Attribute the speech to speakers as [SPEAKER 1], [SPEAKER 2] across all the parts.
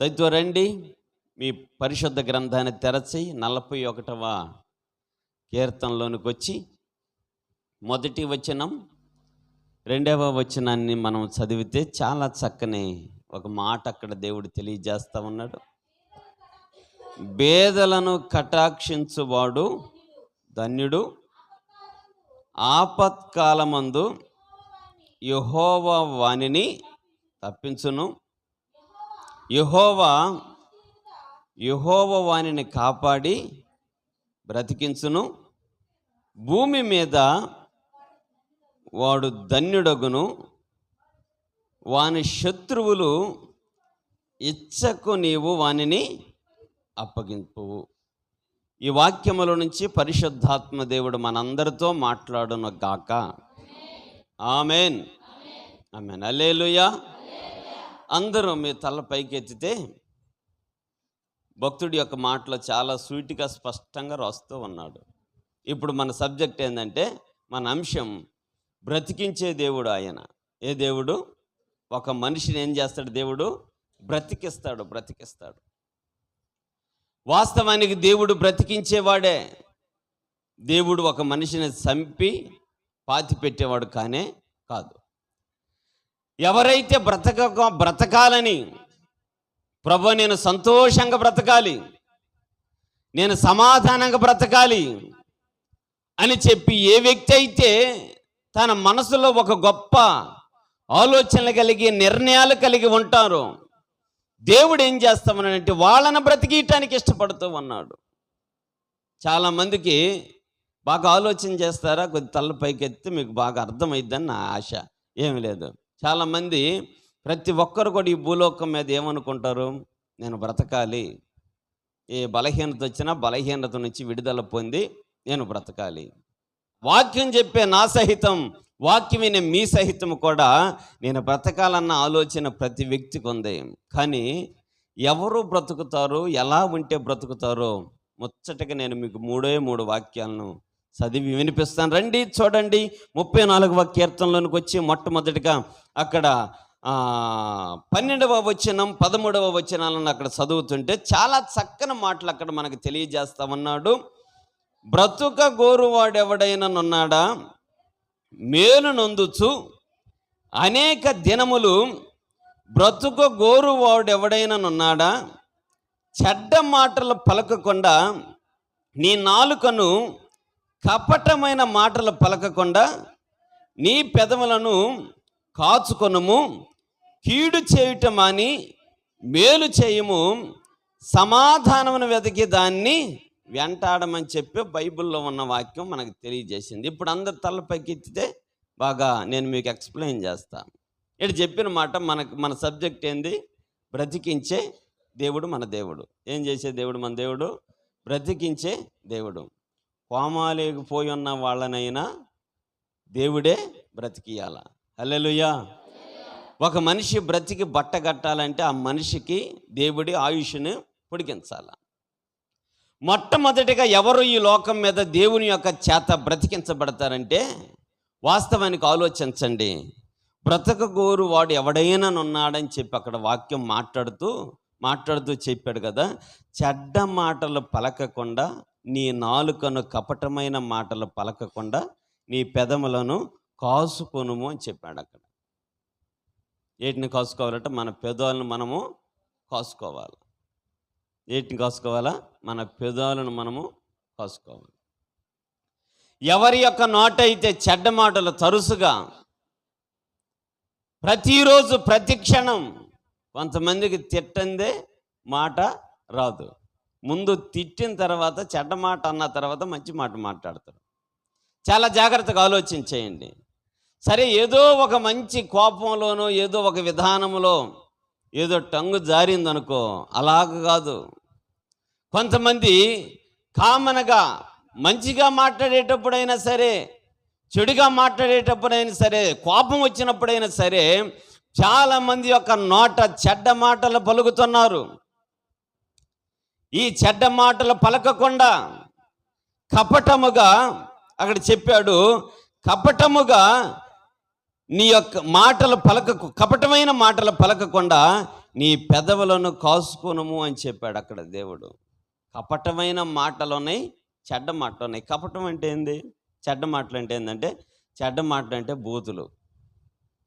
[SPEAKER 1] దయతో రండి మీ పరిశుద్ధ గ్రంథాన్ని తెరచి నలభై ఒకటవ కీర్తనలోనికి వచ్చి మొదటి వచనం రెండవ వచనాన్ని మనం చదివితే చాలా చక్కని ఒక మాట అక్కడ దేవుడు తెలియజేస్తూ ఉన్నాడు. బేదలను కటాక్షించువాడు ధన్యుడు. ఆపత్కాలమందు యహోవా వాణిని తప్పించును. యహోవా యహోవ వాణిని కాపాడి బ్రతికించును. భూమి మీద వాడు ధన్యుడగును. వాని శత్రువులు ఇచ్చకు నీవు వానిని అప్పగింపు. ఈ వాక్యముల నుంచి పరిశుద్ధాత్మ దేవుడు మనందరితో మాట్లాడును గాక. ఆమెన్. ఆమెన్. అలేలుయా అందరూ మీ తల పైకెత్తితే భక్తుడి యొక్క మాటలో చాలా సూటిగా స్పష్టంగా రాస్తూ ఉన్నాడు. ఇప్పుడు మన సబ్జెక్ట్ ఏంటంటే మన అంశం బ్రతికించే దేవుడు ఆయన. ఏ దేవుడు? ఒక మనిషిని ఏం చేస్తాడు దేవుడు? బ్రతికిస్తాడు బ్రతికిస్తాడు. వాస్తవానికి దేవుడు బ్రతికించేవాడే. దేవుడు ఒక మనిషిని చంపి పాతి పెట్టేవాడు కానే కాదు. ఎవరైతే బ్రతక బ్రతకాలని ప్రభు నేను సంతోషంగా బ్రతకాలి. నేను సమాధానంగా బ్రతకాలి అని చెప్పి ఏ వ్యక్తి అయితే తన మనసులో ఒక గొప్ప ఆలోచనలు కలిగి నిర్ణయాలు కలిగి ఉంటారో దేవుడు ఏం చేస్తామనంటే వాళ్ళని బ్రతికియటానికి ఇష్టపడుతూ ఉన్నాడు. చాలామందికి బాగా ఆలోచన చేస్తారా? కొద్ది తల్ల పైకెత్తి మీకు బాగా అర్థమైద్దని నా ఆశ. ఏమి లేదు. చాలామంది ప్రతి ఒక్కరు కూడా ఈ భూలోకం మీద ఏమనుకుంటారు? నేను బ్రతకాలి. ఏ బలహీనత వచ్చినా బలహీనత నుంచి విడుదల పొంది నేను బ్రతకాలి. వాక్యం చెప్పే నా సహితం వాక్యం వినే మీ సహితం కూడా నేను బ్రతకాలన్న ఆలోచన ప్రతి వ్యక్తికి ఉంది. కానీ ఎవరు బ్రతుకుతారు? ఎలా ఉంటే బ్రతుకుతారో ముచ్చటగా నేను మీకు మూడే మూడు వాక్యాలను చదివి వినిపిస్తాను. రండి చూడండి. ముప్పై నాలుగవ కీర్తనలోనికి వచ్చి మొట్టమొదటిగా అక్కడ పన్నెండవ వచనం పదమూడవ వచనాలను అక్కడ చదువుతుంటే చాలా చక్కని మాటలు అక్కడ మనకు తెలియజేస్తా ఉన్నాడు. బ్రతుక గోరువాడెవడైననున్నాడా? మేలు నొందుచు. అనేక దినములు బ్రతుక గోరువాడెవడైననున్నాడా? చెడ్డ మాటలు పలకకుండా నీ నాలుకను కపటమైన మాటలు పలకకుండా నీ పెదవులను కాచుకొనుము కీడు చేయటం అని మేలు చేయము సమాధానమును వెతికి దాన్ని వెంటాడమని చెప్పి బైబిల్లో ఉన్న వాక్యం మనకు తెలియజేసింది. ఇప్పుడు అందరు తలపైకిత్తితే బాగా నేను మీకు ఎక్స్ప్లెయిన్ చేస్తాను ఇక్కడ చెప్పిన మాట మనకు మన సబ్జెక్ట్ ఏంది? బ్రతికించే దేవుడు మన దేవుడు. ఏం చేసే దేవుడు మన దేవుడు? బ్రతికించే దేవుడు. కోమాలేకి పోయి ఉన్న వాళ్ళనైనా దేవుడే బ్రతికియాల హల్లెలూయా. ఒక మనిషి బ్రతికి బట్ట కట్టాలంటే ఆ మనిషికి దేవుడి ఆయుష్ను పొడిగించాల. మొట్టమొదటిగా ఎవరు ఈ లోకం మీద దేవుని యొక్క చేత బ్రతికించబడతారంటే వాస్తవానికి ఆలోచించండి. బ్రతకగోరు వాడు ఎవడైనా ఉన్నాడని చెప్పి అక్కడ వాక్యం మాట్లాడుతూ మాట్లాడుతూ చెప్పాడు కదా చెడ్డ మాటలు పలకకుండా నీ నాలుకను కపటమైన మాటలు పలకకుండా నీ పెదములను కాసుకొనుము అని చెప్పాడు అక్కడ. ఏటిని కాసుకోవాలంటే మన పెదాలను మనము కాసుకోవాలి. ఏటిని కాసుకోవాలా? మన పెదాలను మనము కాసుకోవాలి. ఎవరి యొక్క నోట అయితే చెడ్డ మాటలు తరుసుగా ప్రతిరోజు ప్రతి క్షణం కొంతమందికి తిట్టందే మాట రాదు. ముందు తిట్టిన తర్వాత చెడ్డ మాట అన్న తర్వాత మంచి మాట మాట్లాడతాడు. చాలా జాగ్రత్తగా ఆలోచించేయండి. సరే ఏదో ఒక మంచి కోపంలోనో ఏదో ఒక విధానంలో ఏదో టంగు జారిందనుకో అలాగ కాదు. కొంతమంది కామన్గా మంచిగా మాట్లాడేటప్పుడైనా సరే చెడుగా మాట్లాడేటప్పుడైనా సరే కోపం వచ్చినప్పుడైనా సరే చాలామంది యొక్క నోట చెడ్డ మాటలు పలుకుతున్నారు. ఈ చెడ్డ మాటలు పలకకుండా కపటముగా అక్కడ చెప్పాడు కపటముగా నీ యొక్క మాటలు పలకకు కపటమైన మాటలు పలకకుండా నీ పెదవులను కాసుకొనుము అని చెప్పాడు అక్కడ దేవుడు. కపటమైన మాటలు ఉన్నాయి చెడ్డ మాటలు ఉన్నాయి కపటం అంటే ఏంది? చెడ్డ మాటలు అంటే ఏంటంటే చెడ్డ మాటలు అంటే బూతులు.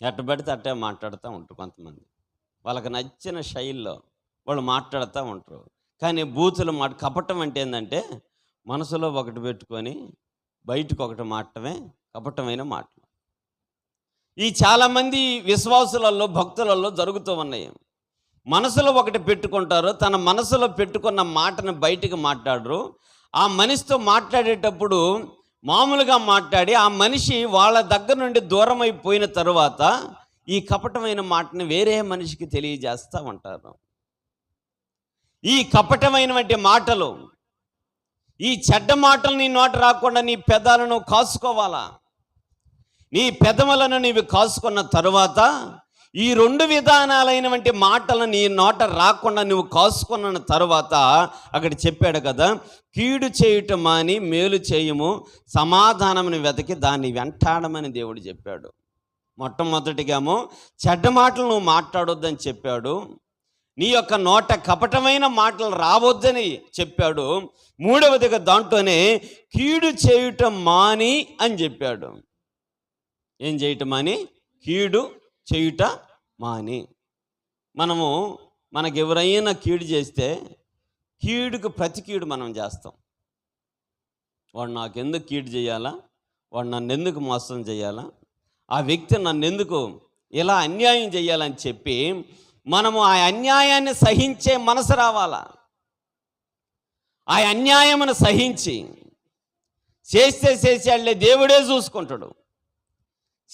[SPEAKER 1] ఎట్ట పడితే అట్టే మాట్లాడుతూ ఉంటారు కొంతమంది. వాళ్ళకి నచ్చిన శైలిలో వాళ్ళు మాట్లాడుతూ ఉంటారు. కానీ బూతుల మాట కపటం అంటే ఏంటంటే మనసులో ఒకటి పెట్టుకొని బయటకు ఒకటి మాటమే కపటమైన మాటలు. ఈ చాలామంది విశ్వాసులలో భక్తులలో జరుగుతూ ఉన్నాయి. మనసులో ఒకటి పెట్టుకుంటారు తన మనసులో పెట్టుకున్న మాటను బయటికి మాట్లాడరు. ఆ మనిషితో మాట్లాడేటప్పుడు మామూలుగా మాట్లాడి ఆ మనిషి వాళ్ళ దగ్గర నుండి దూరం అయిపోయిన తరువాత ఈ కపటమైన మాటని వేరే మనిషికి తెలియజేస్తూ ఉంటారు. ఈ కపటమైనటువంటి మాటలు ఈ చెడ్డ మాటలు నీ నోట రాకుండా నీ పెదాలను కాసుకోవాలా? నీ పెదవులను నీవు కాసుకున్న తరువాత ఈ రెండు విధానాలైనటువంటి మాటలు నీ నోట రాకుండా నువ్వు కాసుకున్న తర్వాత అక్కడ చెప్పాడు కదా కీడు చేయటం మాని మేలు చేయము సమాధానమును వెతకి దాన్ని వెంటాడమని దేవుడు చెప్పాడు. మొట్టమొదటిగామో చెడ్డ మాటలు నువ్వు మాట్లాడొద్దని చెప్పాడు. నీ యొక్క నోట కపటమైన మాటలు రావద్దని చెప్పాడు. మూడవదిగా దాంట్లోనే కీడు చేయటం మాని అని చెప్పాడు. ఏం చేయటం మాని? కీడు చేయుట మాని. మనము మనకు ఎవరైనా కీడు చేస్తే కీడుకు ప్రతి కీడు మనం చేస్తాం. వాడు నాకెందుకు కీడు చేయాలా? వాడు నన్ను ఎందుకు మోసం చేయాలా? ఆ వ్యక్తి నన్ను ఎందుకు ఇలా అన్యాయం చేయాలని చెప్పి మనము ఆ అన్యాయాన్ని సహించే మనసు రావాలా? ఆ అన్యాయమును సహించి చేస్తే చేసేళ్ళే దేవుడే చూసుకుంటాడు.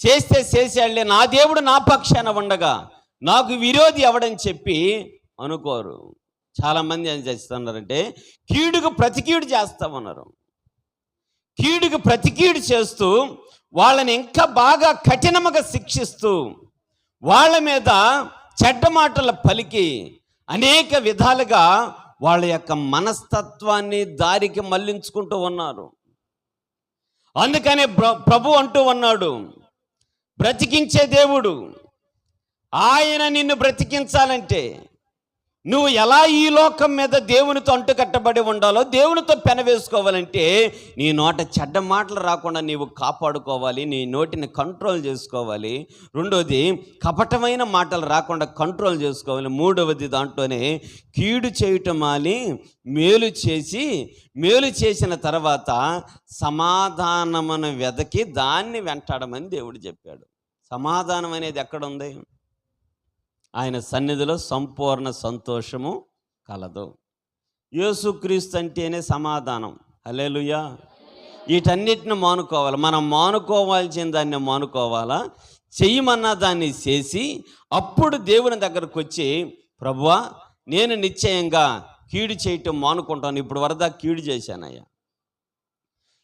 [SPEAKER 1] చేస్తే చేసేళ్ళే నా దేవుడు నా పక్షాన ఉండగా నాకు విరోధి ఎవడని చెప్పి అనుకోరు. చాలామంది ఏం చేస్తున్నారంటే కీడుకు ప్రతికీడు చేస్తా ఉన్నారు. కీడుకు ప్రతికీడు చేస్తూ వాళ్ళని ఇంకా బాగా కఠినముగా శిక్షిస్తూ వాళ్ళ మీద చెడ్డ మాటలు పలికి అనేక విధాలుగా వాళ్ళ యొక్క మనస్తత్వాన్ని దారికి మళ్ళించుకుంటూ ఉన్నారు. అందుకనే ప్ర- ప్రభు అంటూ ఉన్నాడు బ్రతికించే దేవుడు ఆయన నిన్ను బ్రతికించాలంటే నువ్వు ఎలా ఈ లోకం మీద దేవునితో అంటుకట్టబడి ఉండాలో దేవునితో పెనవేసుకోవాలంటే నీ నోట చెడ్డ మాటలు రాకుండా నీవు కాపాడుకోవాలి నీ నోటిని కంట్రోల్ చేసుకోవాలి. రెండోది కపటమైన మాటలు రాకుండా కంట్రోల్ చేసుకోవాలి. మూడవది దాంట్లోనే కీడు చేయటం మాలి మేలు చేసి మేలు చేసిన తర్వాత సమాధానమును వెదకి దాన్ని వెంటాడమని దేవుడు చెప్పాడు. సమాధానం అనేది ఎక్కడుంది ఆయన సన్నిధిలో సంపూర్ణ సంతోషము కలదు. యేసుక్రీస్తు అంటేనే సమాధానం. హలేలుయా వీటన్నిటిని మానుకోవాలి. మనం మానుకోవాల్సిన దాన్ని మానుకోవాలా? చెయ్యమన్న దాన్ని చేసి అప్పుడు దేవుని దగ్గరకు వచ్చి ప్రభువా నేను నిశ్చయంగా కీడు చేయటం మానుకుంటాను. ఇప్పుడు వరదా కీడు చేశానయ్యా.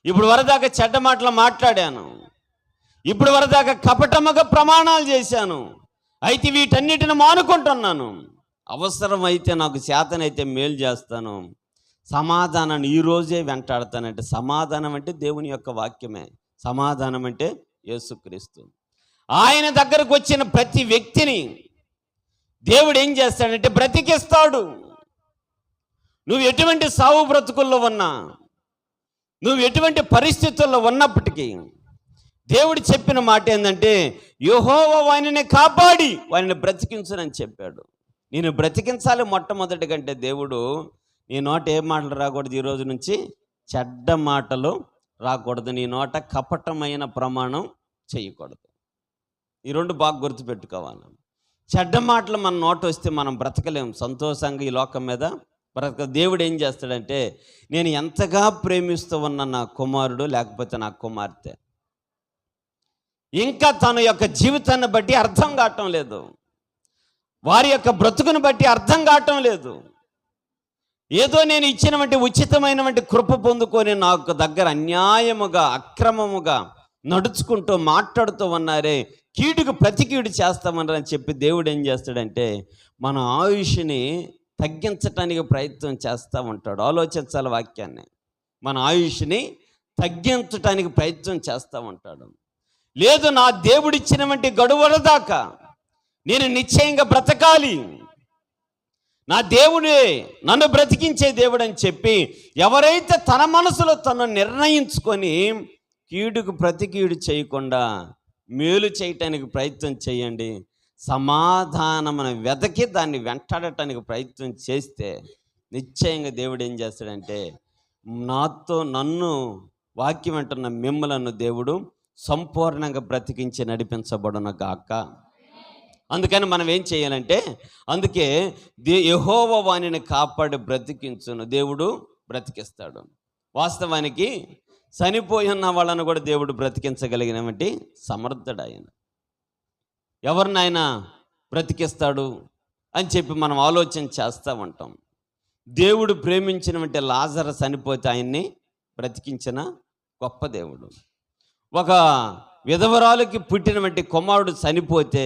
[SPEAKER 1] ఇప్పుడు వరదాకా చెడ్డ మాటలు మాట్లాడాను. ఇప్పుడు వరదాకా కపటముగా ప్రమాణాలు చేశాను. అయితే వీటన్నిటిని మానుకుంటున్నాను. అవసరమైతే నాకు చేతనైతే మేలు చేస్తాను. సమాధానాన్ని ఈ రోజే వెంటాడతానంటే సమాధానం అంటే దేవుని యొక్క వాక్యమే. సమాధానం అంటే యేసుక్రీస్తు. ఆయన దగ్గరకు వచ్చిన ప్రతి వ్యక్తిని దేవుడు ఏం చేస్తాడంటే బ్రతికిస్తాడు. నువ్వు ఎటువంటి సావు బ్రతుకుల్లో ఉన్నా నువ్వు ఎటువంటి పరిస్థితుల్లో ఉన్నప్పటికీ దేవుడు చెప్పిన మాట ఏంటంటే యోహోవ వానిని కాపాడి వానిని బ్రతికించునని చెప్పాడు. నేను బ్రతికించాలి మొట్టమొదటి కంటే దేవుడు నీ నోట ఏ మాటలు రాకూడదు ఈరోజు నుంచి? చెడ్డ మాటలు రాకూడదు. నీ నోట కపటమైన ప్రమాణం చేయకూడదు. ఈ రెండు బాగా గుర్తుపెట్టుకోవాలి. చెడ్డ మాటలు మన నోట వస్తే మనం బ్రతకలేం. సంతోషంగా ఈ లోకం మీద బ్రతక దేవుడు ఏం చేస్తాడంటే నేను ఎంతగా ప్రేమిస్తూ ఉన్న నా కుమారుడు లేకపోతే నా కుమార్తె ఇంకా తన యొక్క జీవితాన్ని బట్టి అర్థం కావటం లేదు. వారి యొక్క బ్రతుకును బట్టి అర్థం కావటం లేదు. ఏదో నేను ఇచ్చినటువంటి ఉచితమైనటువంటి కృప పొందుకొని నాకు దగ్గర అన్యాయముగా అక్రమముగా నడుచుకుంటూ మాట్లాడుతూ ఉన్నారే కీడుకు ప్రతి కీడు చేస్తామన్నారని చెప్పి దేవుడు ఏం చేస్తాడంటే మన ఆయుష్ని తగ్గించటానికి ప్రయత్నం చేస్తూ ఉంటాడు. ఆలోచించాలి వాక్యాన్ని. మన ఆయుష్ని తగ్గించటానికి ప్రయత్నం చేస్తూ ఉంటాడు. లేదు నా దేవుడిచ్చినటువంటి గడువుల దాకా నేను నిశ్చయంగా బ్రతకాలి. నా దేవుడే నన్ను బ్రతికించే దేవుడు అని చెప్పి ఎవరైతే తన మనసులో తను నిర్ణయించుకొని కీడుకు ప్రతికీడు చేయకుండా మేలు చేయటానికి ప్రయత్నం చేయండి సమాధానమును వెతకి దాన్ని వెంటాడటానికి ప్రయత్నం చేస్తే నిశ్చయంగా దేవుడు ఏం చేస్తాడంటే నాతో నన్ను వాక్యం అంటున్న మిమ్మలను దేవుడు సంపూర్ణంగా బ్రతికించి నడిపించబడును గాక. అందుకని మనం ఏం చేయాలంటే అందుకే దే యహోవ వాణిని కాపాడి బ్రతికించును. దేవుడు బ్రతికిస్తాడు. వాస్తవానికి చనిపోయి ఉన్న వాళ్ళను కూడా దేవుడు బ్రతికించగలిగినటువంటి సమర్థుడు ఆయన ఎవరిని ఆయన బ్రతికిస్తాడు అని చెప్పి మనం ఆలోచన చేస్తూ ఉంటాం. దేవుడు ప్రేమించినటువంటి లాజర చనిపోతే ఆయన్ని బ్రతికించిన గొప్ప దేవుడు. ఒక విధవరాలకి పుట్టినటువంటి కుమారుడు చనిపోతే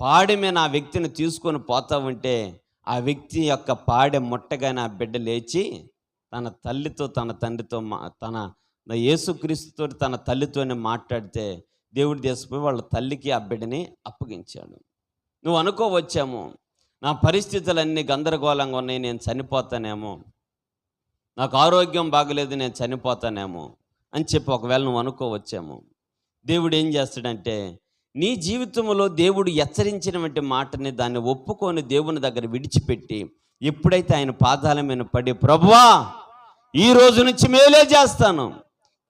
[SPEAKER 1] పాడె నా ఆ వ్యక్తిని తీసుకొని పోతా ఉంటే ఆ వ్యక్తి యొక్క పాడె ముట్టగానే ఆ బిడ్డ లేచి తన తల్లితో తన తండ్రితో మా తన యేసుక్రీస్తుతో తన తల్లితోనే మాట్లాడితే దేవుడు తీసుకుపోయి వాళ్ళ తల్లికి ఆ బిడ్డని అప్పగించాడు. నువ్వు అనుకోవచ్చాము నా పరిస్థితులన్నీ గందరగోళంగా ఉన్నాయి నేను చనిపోతానేమో నాకు ఆరోగ్యం బాగలేదు నేను చనిపోతానేమో అని చెప్పి ఒకవేళ నువ్వు అనుకోవచ్చాము. దేవుడు ఏం చేస్తాడంటే నీ జీవితంలో దేవుడు హెచ్చరించినటువంటి మాటని దాన్ని ఒప్పుకొని దేవుని దగ్గర విడిచిపెట్టి ఎప్పుడైతే ఆయన పాదాల మీద పడి ప్రభువా ఈ రోజు నుంచి మేలే చేస్తాను.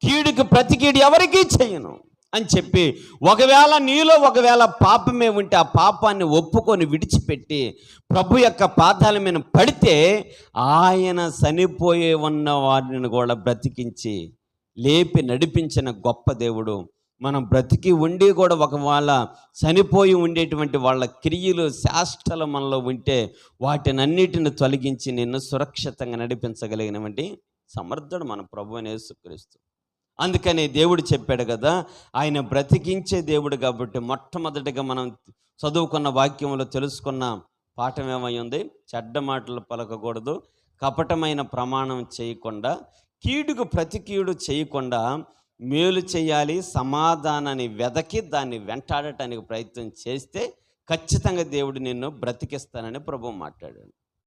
[SPEAKER 1] కీడుకి ప్రతి కీడు ఎవరికీ చేయను. అని చెప్పి ఒకవేళ నీలో ఒకవేళ పాపమే ఉంటే ఆ పాపాన్ని ఒప్పుకొని విడిచిపెట్టి ప్రభు యొక్క పాదాల మీద పడితే ఆయన చనిపోయే ఉన్న వారిని కూడా బ్రతికించి లేపి నడిపించిన గొప్ప దేవుడు. మనం బ్రతికి ఉండి కూడా ఒకవేళ చనిపోయి ఉండేటువంటి వాళ్ళ క్రియలు శాస్త్రాలు మనలో ఉంటే వాటినన్నిటిని తొలగించి నిన్ను సురక్షితంగా నడిపించగలిగినవంటి సమర్థుడు మన ప్రభు అయిన యేసుక్రీస్తు. అందుకని దేవుడు చెప్పాడు కదా ఆయన బ్రతికించే దేవుడు కాబట్టి మొట్టమొదటిగా మనం చదువుకున్న వాక్యంలో తెలుసుకున్న పాఠం ఏమై ఉంది? చెడ్డ మాటలు పలకకూడదు కపటమైన ప్రమాణం చేయకుండా కీడుకు ప్రతి కీడు చేయకుండా మేలు చేయాలి సమాధానాన్ని వెదకి దాన్ని వెంటాడటానికి ప్రయత్నం చేస్తే ఖచ్చితంగా దేవుడు నిన్ను బ్రతికిస్తానని ప్రభు మాట్లాడాడు.